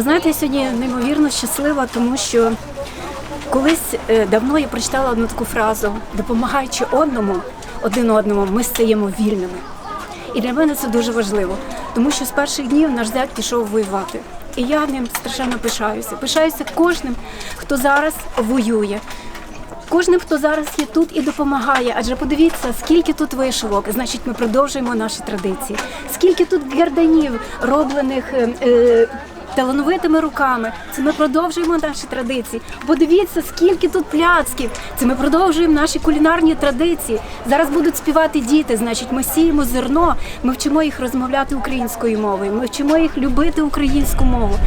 Ви знаєте, я сьогодні неймовірно щаслива, тому що колись е, давно я прочитала одну таку фразу: допомагаючи одному, один одному, ми стаємо вільними. І для мене це дуже важливо, тому що з перших днів наш зять пішов воювати. І я ним страшенно пишаюся. Пишаюся кожним, хто зараз воює. Кожним, хто зараз є тут і допомагає, адже подивіться, скільки тут вишивок, значить, ми продовжуємо наші традиції. Скільки тут герданів, роблених е, е, талановитими руками, це ми продовжуємо наші традиції. Подивіться, скільки тут пляцків. Це ми продовжуємо наші кулінарні традиції. Зараз будуть співати діти. Значить, ми сіємо зерно, ми вчимо їх розмовляти українською мовою. Ми вчимо їх любити українську мову.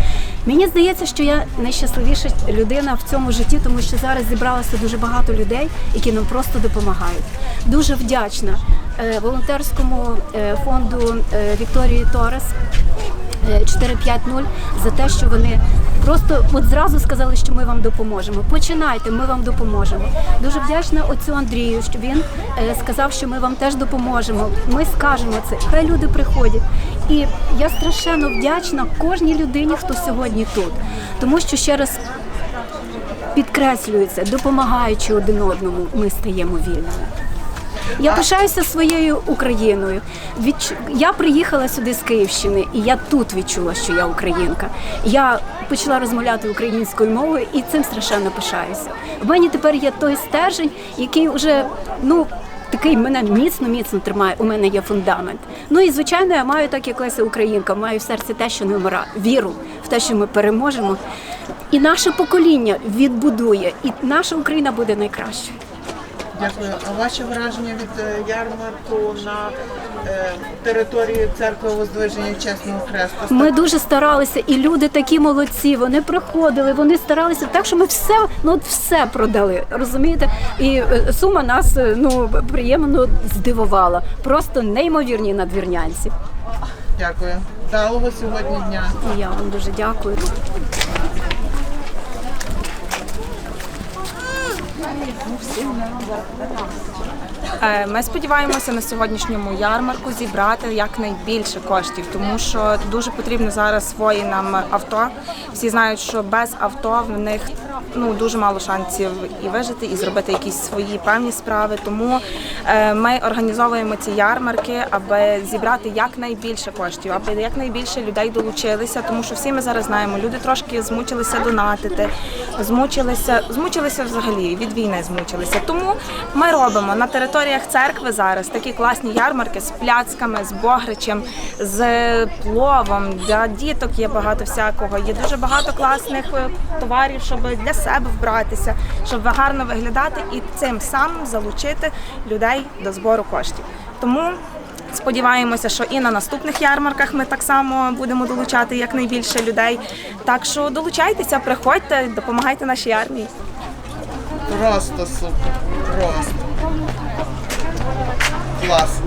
Мені здається, що я найщасливіша людина в цьому житті, тому що зараз зібралося дуже багато людей, які нам просто допомагають. Дуже вдячна е, волонтерському е, фонду е, Вікторії Торес. Е, 450 за те, що вони просто от зразу сказали, що ми вам допоможемо. Починайте, ми вам допоможемо. Дуже вдячна отцю Андрію, що він е, сказав, що ми вам теж допоможемо. Ми скажемо це. Хай люди приходять. І я страшенно вдячна кожній людині, хто сьогодні тут, тому що ще раз підкреслюється, допомагаючи один одному, ми стаємо вільними. Я пишаюся своєю Україною. Я приїхала сюди з Київщини, і я тут відчула, що я українка. Я почала розмовляти українською мовою і цим страшенно пишаюся. В мене тепер є той стержень, який вже ну. Такий мене міцно міцно тримає. У мене є фундамент. Ну і звичайно, я маю так, як Леся Українка, маю в серці те, що не вмира, віру в те, що ми переможемо. І наше покоління відбудує, і наша Україна буде найкращою. Дякую. А ваші враження від е, ярмарку на е, території церкви Воздвиження Чесного Хреста? Ми дуже старалися, і люди такі молодці. Вони приходили, вони старалися так, що ми все, ну все продали. Розумієте? І е, сума нас ну приємно здивувала. Просто неймовірні надвірнянці. Дякую. Вдалого сьогодні дня. І я вам дуже дякую. Ми сподіваємося на сьогоднішньому ярмарку зібрати якнайбільше коштів, тому що дуже потрібно зараз воїнам авто. Всі знають, що без авто в них ну дуже мало шансів і вижити, і зробити якісь свої певні справи. Тому е, ми організовуємо ці ярмарки, аби зібрати якнайбільше коштів, аби якнайбільше людей долучилися, тому що всі ми зараз знаємо, люди трошки змучилися донатити, змучилися, змучилися взагалі від війни, змучилися. Тому ми робимо на територіях церкви зараз такі класні ярмарки з пляцками, з богричем, з пловом. Для діток є багато всякого. Є дуже багато класних е, товарів, щоб для себе вбратися, щоб гарно виглядати і цим самим залучити людей до збору коштів. Тому Сподіваємося, що і на наступних ярмарках ми так само будемо долучати якнайбільше людей. Так що долучайтеся, приходьте, допомагайте нашій армії. Просто супер. Просто. Клас.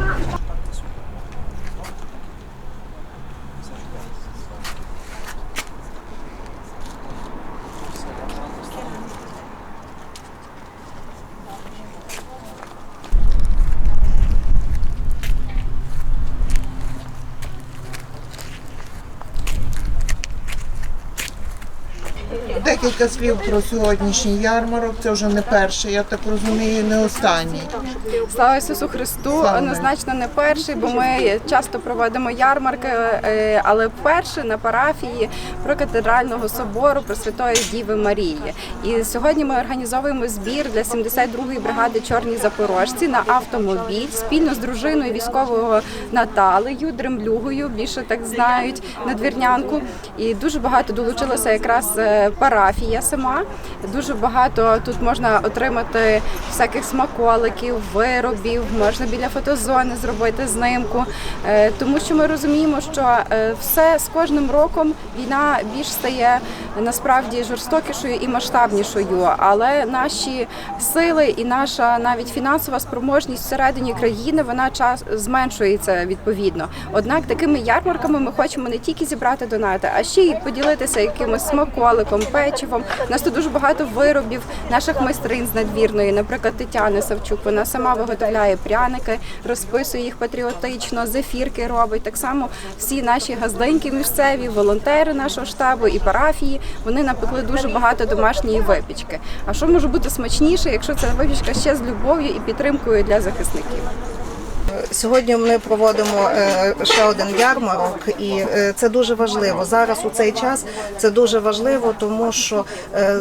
Декілька слів про сьогоднішній ярмарок. Це вже не перший, я так розумію, не останній. Слава Ісусу Христу, Слава. однозначно не перший, бо ми часто проводимо ярмарки, е, але вперше на парафії про катедрального собору Пресвятої Діви Марії. І сьогодні ми організовуємо збір для 72-ї бригади Чорні Запорожці на автомобіль спільно з дружиною військового Наталею, Дремлюгою, більше так знають надвірнянку. І дуже багато долучилося якраз парафія сама. Дуже багато тут можна отримати всяких смаколиків, виробів, можна біля фотозони зробити знимку. Е, Тому що ми розуміємо, що е, все з кожним роком війна більш стає насправді жорстокішою і масштабнішою. Але наші сили і наша навіть фінансова спроможність всередині країни вона час зменшується відповідно. Однак такими ярмарками ми хочемо не тільки зібрати донати, а ще й поділитися якимось смаколиком, печивом, печивом. У нас тут дуже багато виробів наших майстрин з надвірної, наприклад, Тетяни Савчук. Вона сама виготовляє пряники, розписує їх патріотично, зефірки робить. Так само всі наші газденьки місцеві, волонтери нашого штабу і парафії. Вони напекли дуже багато домашньої випічки. А що може бути смачніше, якщо ця випічка ще з любов'ю і підтримкою для захисників? Сьогодні ми проводимо е, ще один ярмарок, і е, це дуже важливо. Зараз у цей час це дуже важливо, тому що е,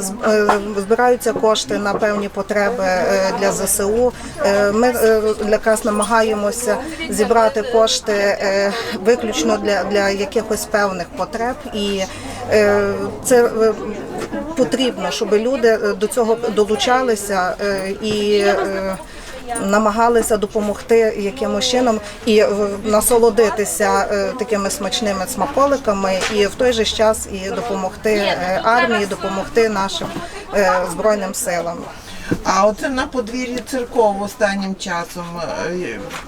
збираються кошти на певні потреби для ЗСУ. Ми якраз намагаємося зібрати кошти виключно для, для якихось певних потреб, і це потрібно, щоб люди до цього долучалися і. Намагалися допомогти якимось чином і насолодитися е, такими смачними смаколиками, і в той же час і допомогти е, армії, допомогти нашим е, збройним силам. А оце на подвір'ї церков останнім часом.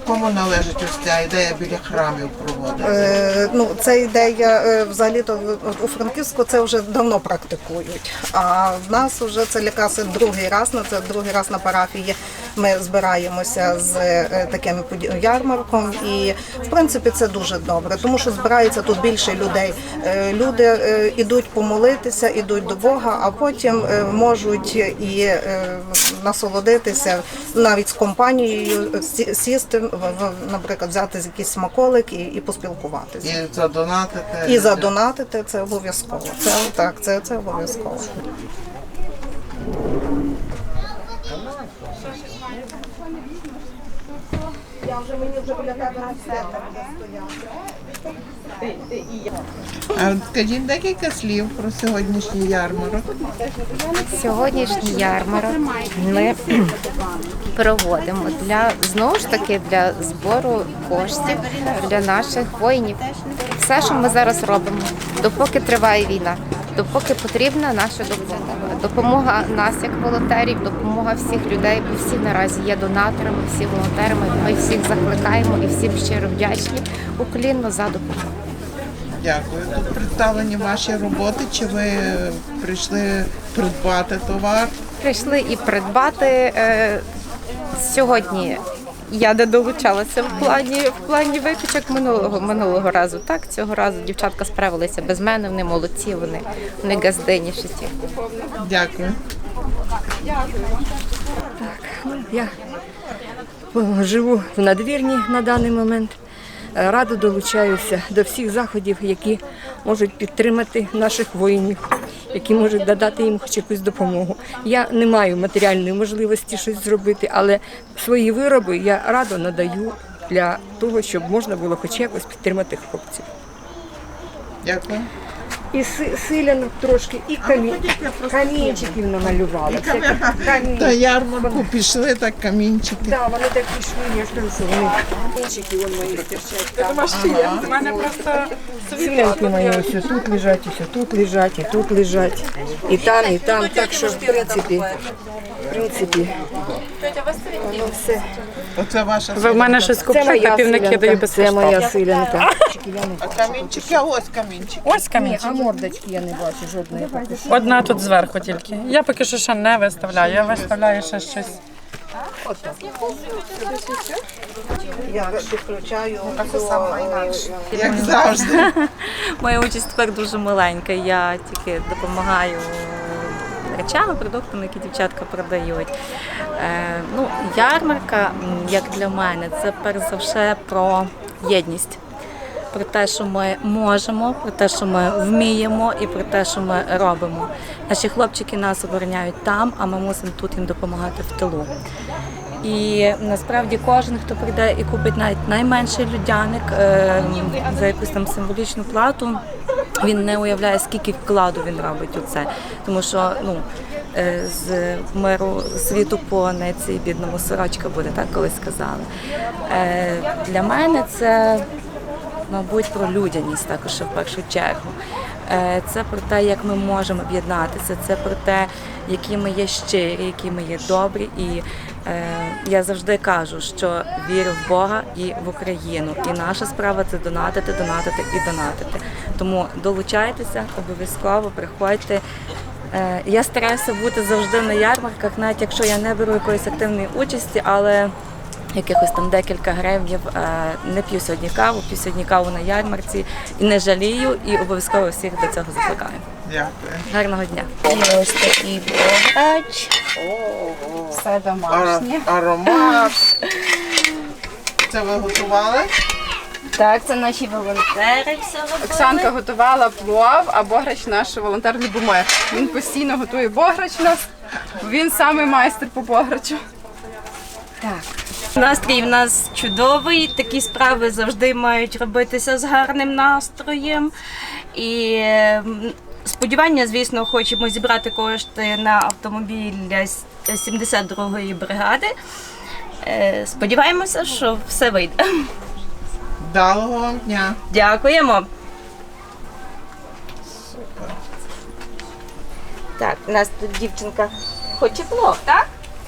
Кому належить ось ця ідея біля храмів проводити? Е, Ну, це ідея е, взагалі-то в- у Франківську це вже давно практикують. А в нас вже це якраз другий раз, на це другий раз на парафії. Ми збираємося з е, таким ярмарком, і в принципі це дуже добре, тому що збирається тут більше людей. Е, Люди е, ідуть помолитися, ідуть до Бога, а потім е, можуть і е, насолодитися навіть з компанією, сісти, наприклад, взяти якийсь смаколик і, і поспілкуватися. І задонатити? І задонатити це обов'язково. Це так, це, це обов'язково. А скажіть декілька слів про сьогоднішній ярмарок. Сьогоднішній ярмарок ми проводимо для знову ж таки для збору коштів для наших воїнів. Все, що ми зараз робимо, допоки триває війна, допоки потрібна наша допомога. Допомога нас як волонтерів, допомога всіх людей, бо всі наразі є донаторами, всі волонтерами. Ми всіх закликаємо і всім щиро вдячні уклінно за допомогу. Дякую. Тут представлені ваші роботи. Чи ви прийшли придбати товар? прийшли і придбати. Е, сьогодні я не долучалася в плані в плані випічок минулого минулого разу. Так цього разу дівчатка справилися без мене. Вони молодці, вони, вони газдині шесті. Дякую. Я е, живу в надвірні на даний момент. Е, Радо долучаюся до всіх заходів, які можуть підтримати наших воїнів, які можуть додати їм хоч якусь допомогу. Я не маю матеріальної можливості щось зробити, але свої вироби я радо надаю для того, щоб можна було хоч якось підтримати хлопців. Дякую. І си- силянок трошки, і камі... камінчиків камінь- До ярмарку пішли так камінчики. Да, вони так пішли, я ж кажу, що вони камінчики вон мої стирчать. там. У мене просто Синеньки мої ось тут лежать, ось тут лежать, і тут лежать. І там, і там. Так що, в принципі, в принципі, воно все. Оце ваша Ви в мене щось Це купляєте, півники даю силянка, це моя силянка. А камінчики, а ось камінчики. Ось а мордочки я не бачу жодної поки що. Одна тут зверху тільки. Я поки що ще не виставляю. Я виставляю ще щось. Я підключаю цю, Як завжди. Моя участь тепер дуже маленька. Я тільки допомагаю речами, продуктами, які дівчатка продають. Е, ну, ярмарка, м, як для мене, це перш за все про єдність. Про те, що ми можемо, про те, що ми вміємо, і про те, що ми робимо. Наші хлопчики нас обороняють там, а ми мусимо тут їм допомагати в тилу. І насправді кожен, хто прийде і купить навіть найменший людяник е, за якусь там символічну плату, він не уявляє, скільки вкладу він робить у це. Тому що ну, е, з миру світу по неці бідному сорочка буде, так колись сказали. Е, Для мене це мабуть, про людяність також в першу чергу. Е, Це про те, як ми можемо об'єднатися, це про те, які ми є щирі, які ми є добрі. І е, я завжди кажу, що вірю в Бога і в Україну. І наша справа це донатити, донатити і донатити. Тому долучайтеся, обов'язково приходьте. Е, Я стараюся бути завжди на ярмарках, навіть якщо я не беру якоїсь активної участі, але якихось там декілька гривнів е, не п'ю сьогодні каву, п'ю сьогодні каву на ярмарці і не жалію, і обов'язково всіх до цього закликаю. Дякую. Гарного дня! Ось такий бограч. Все домашнє. Аромат. Це ви готували? Так, це наші волонтери все робили. Оксанка готувала плов, а бограч наш волонтер Любомир. Він постійно готує бограч у нас. Він самий майстер по бограчу. Настрій в нас чудовий. Такі справи завжди мають робитися з гарним настроєм. І ем, сподівання, звісно, хочемо зібрати кошти на автомобіль для 72-ї бригади. Е, Сподіваємося, що все вийде. Вдалого вам дня. Дякуємо. Так, у нас тут дівчинка хоче плов, так?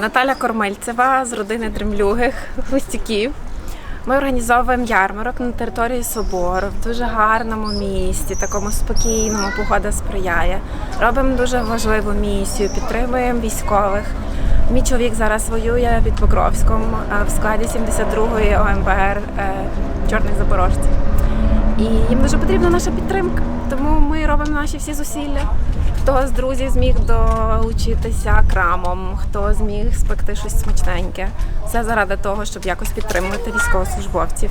Наталя Кормильцева з родини Дремлюгих Густяків. Ми організовуємо ярмарок на території собору в дуже гарному місті, такому спокійному, погода сприяє. Робимо дуже важливу місію, підтримуємо військових. Мій чоловік зараз воює під Покровськом в складі 72-ї ОМБР е, Чорних Запорожців. І їм дуже потрібна наша підтримка. Тому ми робимо наші всі зусилля. Хто з друзів зміг долучитися крамом, хто зміг спекти щось смачненьке. Все заради того, щоб якось підтримувати військовослужбовців,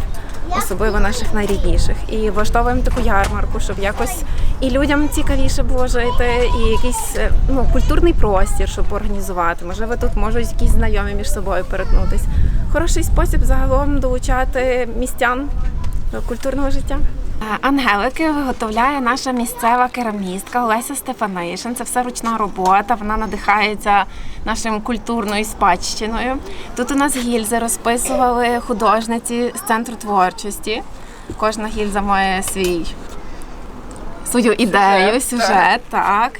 особливо наших найрідніших. І влаштовуємо таку ярмарку, щоб якось і людям цікавіше було жити, і якийсь е, ну, культурний простір, щоб організувати. Можливо, тут можуть якісь знайомі між собою перетнутись. Хороший спосіб загалом долучати містян до культурного життя. Ангелики виготовляє наша місцева керамістка Олеся Стефанишин. Це все ручна робота. Вона надихається нашим культурною спадщиною. Тут у нас гільзи розписували художниці з центру творчості. Кожна гільза має свій свою ідею, сюжет, так.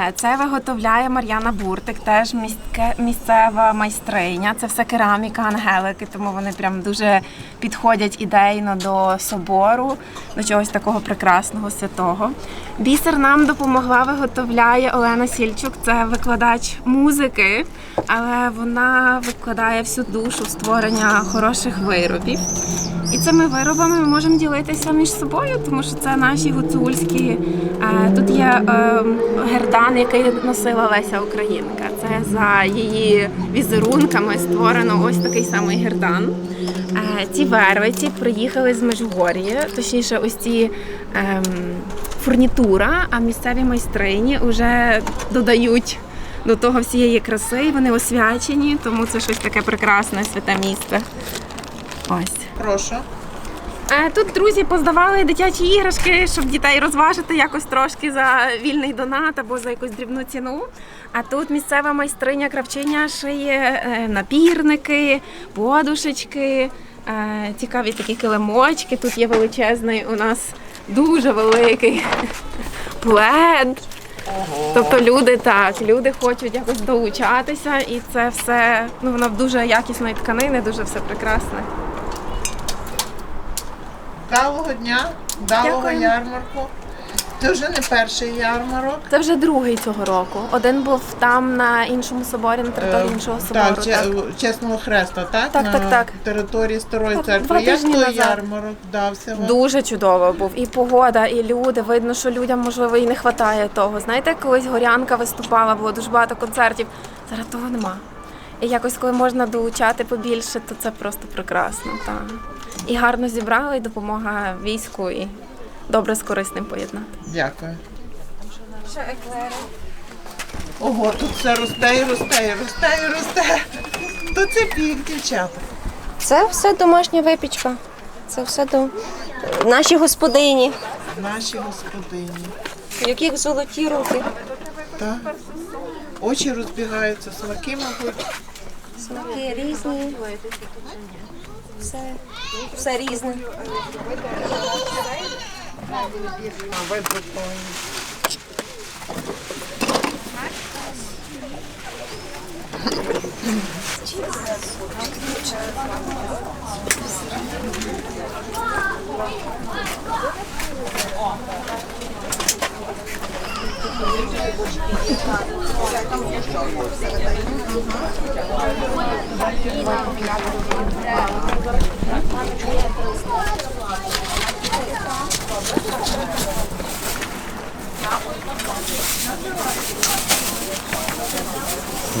Е, Це виготовляє Мар'яна Буртик, теж містке, місцева майстриня. Це все кераміка, ангелики, тому вони прям дуже підходять ідейно до собору, до чогось такого прекрасного, святого. Бісер нам допомогла, виготовляє Олена Сільчук, це викладач музики, але вона викладає всю душу в створення хороших виробів. І цими виробами ми можемо ділитися між собою, тому що це наші гуцульські. Е, Тут є е, гердан, який носила Леся Українка. Це за її візерунками створено ось такий самий гердан. Е, Ці вервиці приїхали з Межгор'я, точніше, ось ці ем, фурнітура, а місцеві майстрині вже додають до того всієї краси, і вони освячені, тому це щось таке прекрасне, святе місце. Ось. Прошу. Е, Тут друзі поздавали дитячі іграшки, щоб дітей розважити якось трошки за вільний донат або за якусь дрібну ціну. А тут місцева майстриня кравчиня шиє е, напірники, подушечки, е, цікаві такі килимочки. Тут є величезний у нас дуже великий плед. Тобто люди так, люди хочуть якось долучатися, і це все ну воно дуже якісної тканини, дуже все прекрасне. Вдалого дня, далого Дякую. ярмарку. Це вже не перший ярмарок. Це вже другий цього року. Один був там на іншому соборі, на території Е, іншого собору. Так, Так, Чесного Хреста, так? Так, На так, так. території Старої Так, церкви. Як той назад. ярмарок вдався вам? Дуже чудово був. І погода, і люди. Видно, що людям можливо і не вистачає того. Знаєте, колись горянка виступала, було дуже багато концертів. Зараз того нема. І якось, коли можна долучати побільше, то це просто прекрасно. Так. І гарно зібрали, і допомога війську, і добре з корисним поєднати. Дякую. Ого, тут все росте і росте, і росте, і росте. То це пік, дівчата. Це все домашня випічка. Це все до наші господині, Наші господині. у яких золоті руки. Так. Очі розбігаються, смаки, мабуть. Смаки різні. Все, все різне. Дякую.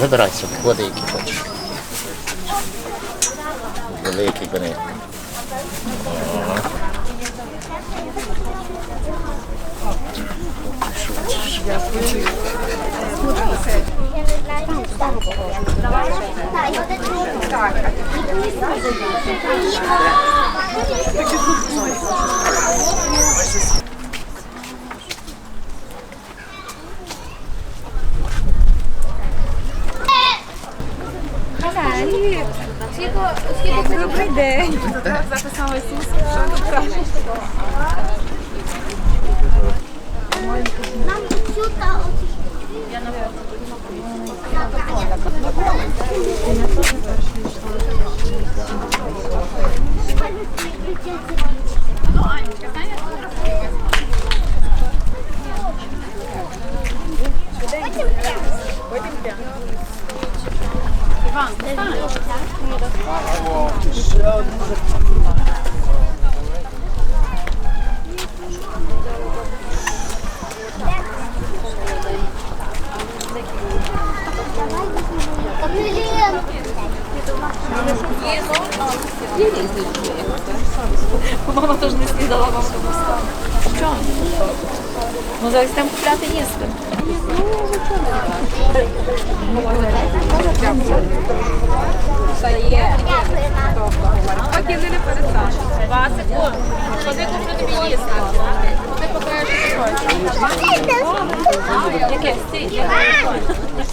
Вибирай собі, води, які хочеш. Великий бери. Добрий день. Мама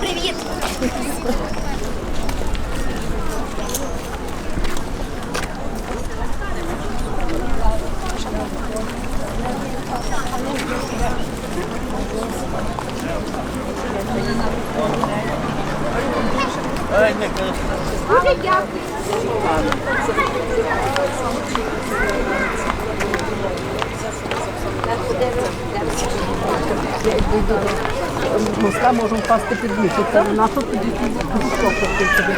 Привіт! Дуже дякую. Моска можемо впасти під вихід, та на що тоді собі.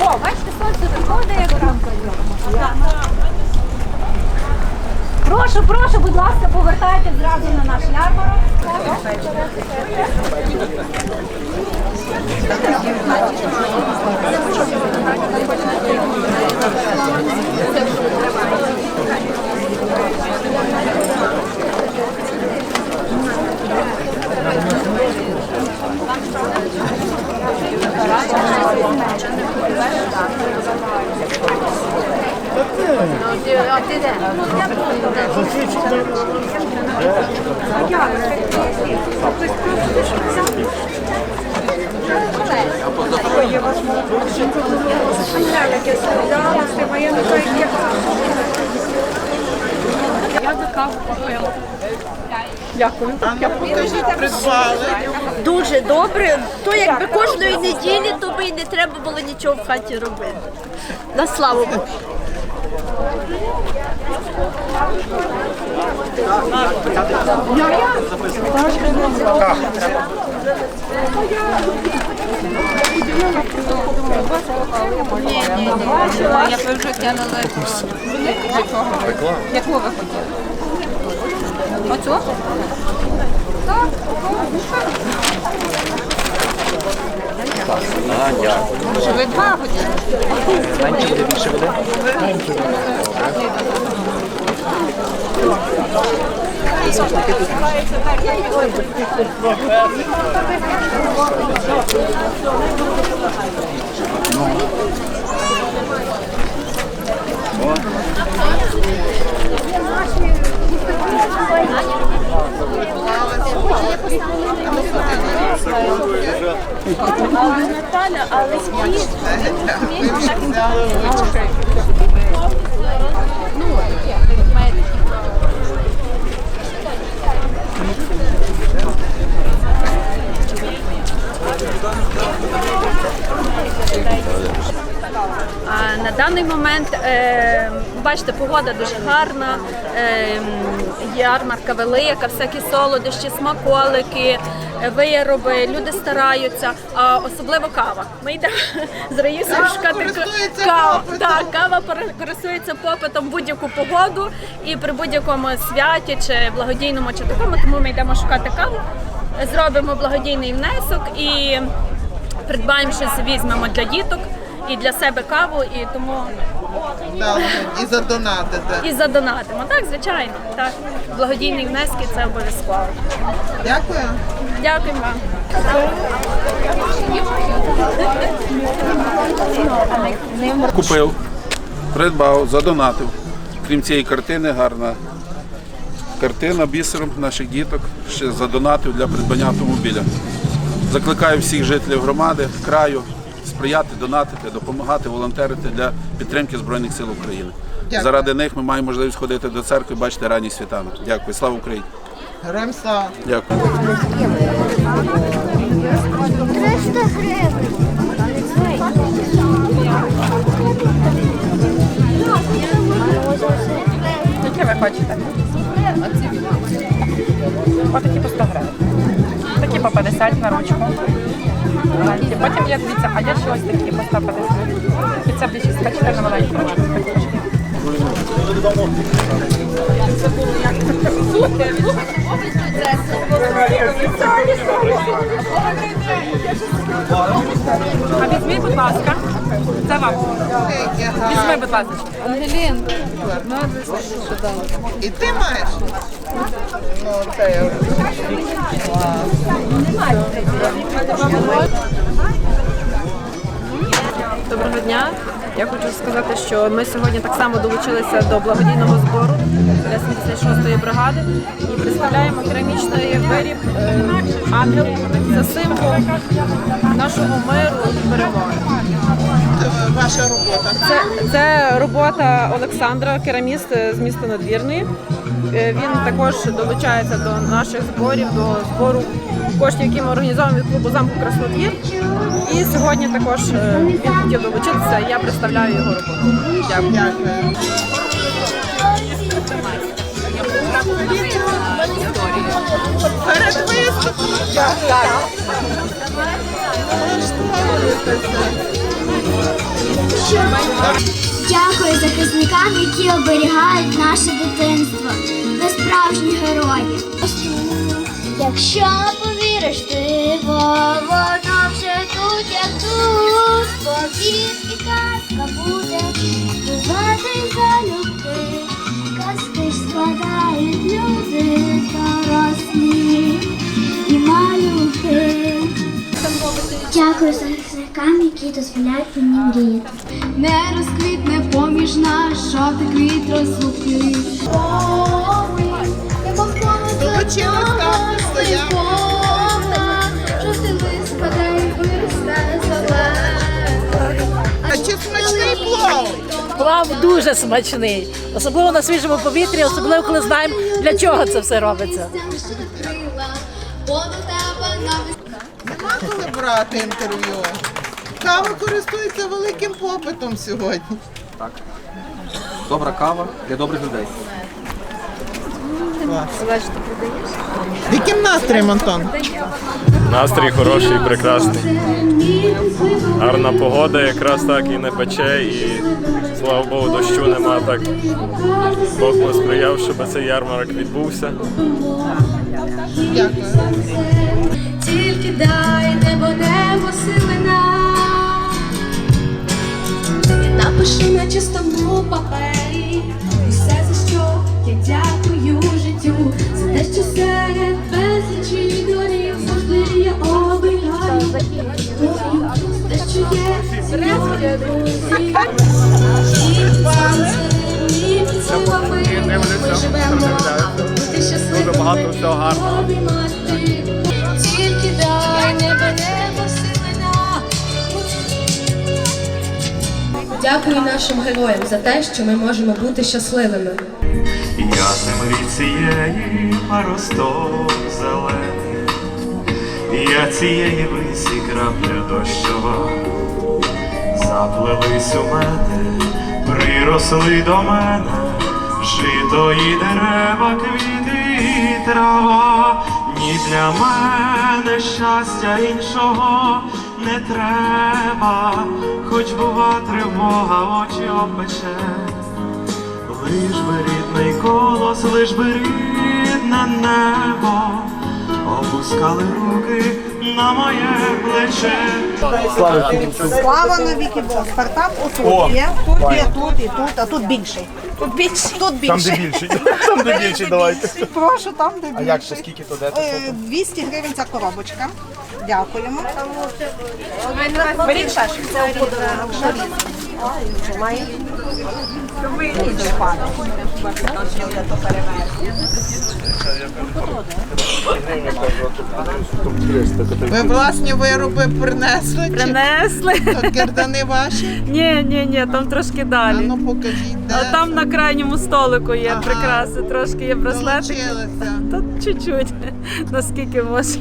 О, бачите, сонце виходить, як ранку. Прошу, прошу, будь ласка, повертайте зразу на наш ярмарок. Придбали. Дуже добре. То якби кожної неділі, то би і не треба було нічого в хаті робити. На славу Богу. Як ви вже тянули Яку ви хотіли? Оцю? Може, ви два хотіли? А на даний момент е, бачите, погода дуже гарна, ярмарка велика, всякі солодощі, смаколики, е, вироби, люди стараються, а особливо кава. Ми йдемо з Раїсою шукати каву. Так, кава користується попитом будь-яку погоду і при будь-якому святі чи благодійному чи такому, тому ми йдемо шукати каву, зробимо благодійний внесок і придбаємо щось, візьмемо для діток і для себе каву, і тому Да, і задонатити. і задонатимо. Так, звичайно, так. Благодійні внески це обов'язково. Дякую. Дякуємо вам. Купив, придбав, задонатив. Крім цієї картини, гарна картина бісером наших діток. Ще задонатив для придбання автомобіля. Закликаю всіх жителів громади, краю сприяти, донатити, допомагати, волонтерити для підтримки Збройних сил України. Дякую. Заради них ми маємо можливість ходити до церкви, бачити ранній світанок. Дякую. Слава Україні! Героям слава. Дякую. 300 гривень. Хочете? Отакі по 100 гривень. Такі по 50 на ручку. Потім є, дивіться, а я ще ось такі по 150. І бачите на маленьку ручку. А візьміть, будь ласка. Це вам. Візьми, будь ласка. Ангелін, І ти маєш? Ну, це я Доброго дня. Я хочу сказати, що ми сьогодні так само долучилися до благодійного збору для 76-ї бригади і представляємо керамічний виріб е, ангел. Це символ нашого миру і перемоги. Це ваша робота. Це, це робота Олександра, кераміст з міста Надвірної. Е, Він також долучається до наших зборів, до збору коштів, які ми організовуємо від клубу замку Краснодвір. І сьогодні також е, він хотів долучитися. Я представляю його роботу. Дякую. Перед виступом. Дякую захисникам, які оберігають наше дитинство. Ви справжні герої. Якщо повіриш ти, бо воно вже тут, як тут, повір і казка буде бувати залюбки. Казки ж складають люди дорослі і малюки. Дякую захисникам, які дозволяють мені мріяти. Не розквітне поміж наш жовтий квіт розлуки. Жовтий лист падає виросте зелений. Плов? Плав дуже смачний, особливо на свіжому повітрі, особливо коли знаємо, для чого це все робиться. Нема коли брати інтерв'ю. Кава користується великим попитом сьогодні. Так. добра кава для добрих людей. Яким настроєм, Антон? Настрій хороший, прекрасний. Гарна погода, якраз так і не пече, і слава Богу, дощу нема так. Бог посприяв, щоб цей ярмарок відбувся. Дякую. Тільки дай небо небо сили нам. Я напишу на чистому папері усе, за що я дякую життю, за те, що серед безлічі доріг завжди я за те, що є серед друзів. І ми живемо, бути щасливими. Гарного. Тільки дай небо небо Дякую нашим героям за те, що ми можемо бути щасливими. Я землі цієї росток зелений, я цієї висі крапля дощова, заплелись у мене, приросли до мене, жито і дерева, квіти і трава, ні для мене щастя іншого не треба, хоч бува тривога, очі опече. Лиш би рідний колос, лиш би рідне небо, опускали руки на моє плече. Слава навіки Бог. Стартап отут є, тут є, тут і тут, а тут більший. Тут більший. Тут більший. Там, де більший. Там, де більший, давайте. Прошу, там, де більший. А як то, скільки то, де то, що Е, 200 гривень ця коробочка. Дякуємо. Беріть. Це. Ви власні вироби принесли? Принесли. То кирдани ваші? Ні, ні, ні, там трошки далі. А ну покажіть, де А там на крайньому столику є Ага. прикраси, трошки є браслетики. Долучилися. Тут чуть-чуть, наскільки може.